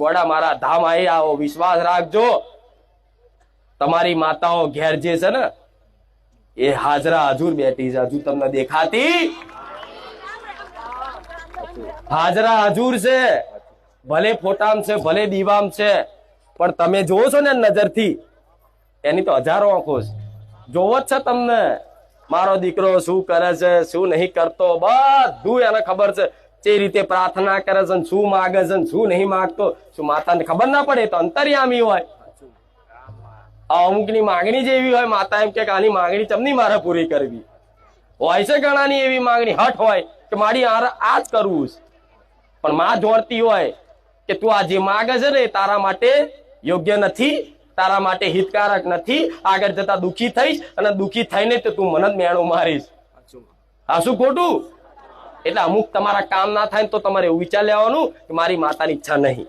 ગોડા મારા ધામ આવી આવો વિશ્વાસ રાખજો. તમારી માતાઓ ઘેર જે છે ને, એ હાજરા હજુર બેઠી છે. હજુ તમને દેખાતી હાજરા હજુર છે. ભલે ફોટામ છે, ભલે દીવામ છે, પણ તમે જોવો છો ને નજરથી, એની તો હજારો આંખો છે. જોવો જ છે તમને. મારો દીકરો શું કરે છે, શું નહીં કરતો, બધું એને ખબર છે. જે રીતે પ્રાર્થના કરે છે શું માગે છે શું નહીં માગતો શું માતાને ખબર ના પડે તો અંતર્યામી હોય. અમુકની માંગણી જેવી હોય માતા એમ કે આની માંગણી ચમની મારે પૂરી કરવી? હોય છે ઘણાની એવી માંગણી હટ હોય કે મારી આ જ કરવું છે. પણ માં જોડતી હોય કે તું આ જે માગે છે ને તારા માટે યોગ્ય નથી તારા માટે હિતકારક નથી આગળ જતા દુખી થઈશ અને દુખી થઈને તો તું મને જ મેણું મારીશ. આ શું ખોટું? એટલે અમુક તમારા કામ ના થાય તો તમારે એવું વિચાર લેવાનું કે મારી માતાની ઈચ્છા નહીં.